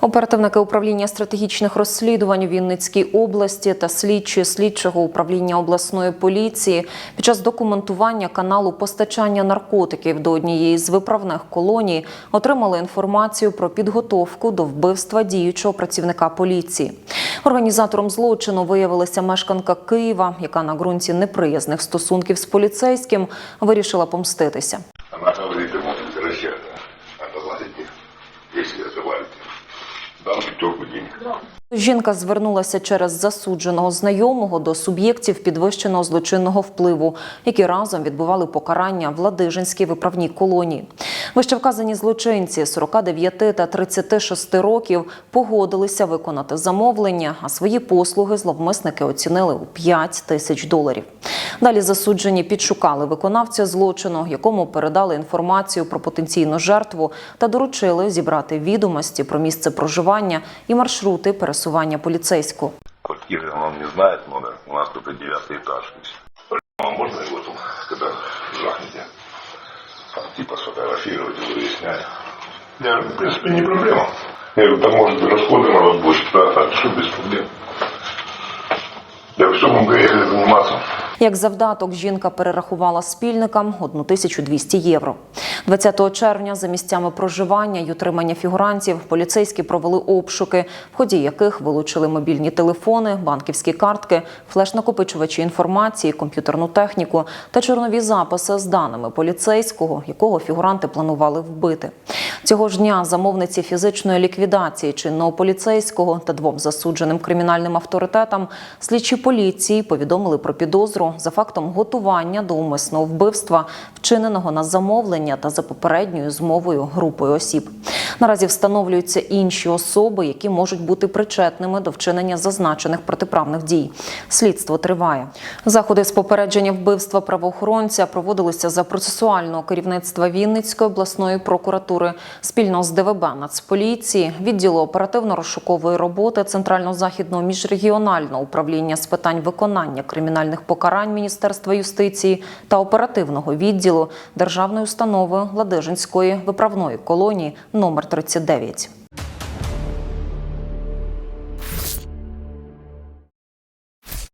Оперативники управління стратегічних розслідувань у Вінницькій області та слідчі слідчого управління обласної поліції під час документування каналу постачання наркотиків до однієї з виправних колоній отримали інформацію про підготовку до вбивства діючого працівника поліції. Організатором злочину виявилася мешканка Києва, яка на ґрунті неприязних стосунків з поліцейським вирішила помститися. Жінка звернулася через засудженого знайомого до суб'єктів підвищеного злочинного впливу, які разом відбували покарання в Ладижинській виправній колонії. Вищевказані злочинці 49 та 36 років погодилися виконати замовлення, а свої послуги зловмисники оцінили у 5 тисяч доларів. Далі засуджені підшукали виконавця злочину, якому передали інформацію про потенційну жертву та доручили зібрати відомості про місце проживання і маршрути пересування поліцейського. Квартиры он не знает номер. У нас только девятый этаж. То есть, А можно его там, когда жахнете, там, типа сфотографировать и выяснять? Я говорю, в принципе, не проблема. Я говорю, там может и расходы на вас будет, да, так что без проблем. Я все мы поехали. Як завдаток жінка перерахувала спільникам 1200 євро. 20 червня за місцями проживання й утримання фігурантів поліцейські провели обшуки, в ході яких вилучили мобільні телефони, банківські картки, флеш-накопичувачі інформації, комп'ютерну техніку та чорнові записи з даними поліцейського, якого фігуранти планували вбити. Цього ж дня замовниці фізичної ліквідації чинного поліцейського та двом засудженим кримінальним авторитетам слідчі поліції повідомили про підозру за фактом готування до умисного вбивства, вчиненого на замовлення та за попередньою змовою групою осіб. Наразі встановлюються інші особи, які можуть бути причетними до вчинення зазначених протиправних дій. Слідство триває. Заходи з попередження вбивства правоохоронця проводилися за процесуального керівництва Вінницької обласної прокуратури спільно з ДВБ Нацполіції, відділу оперативно-розшукової роботи Центрально-західного міжрегіонального управління з питань виконання кримінальних покарань Міністерства юстиції та оперативного відділу Державної установи Ладижинської виправної колонії номер 39.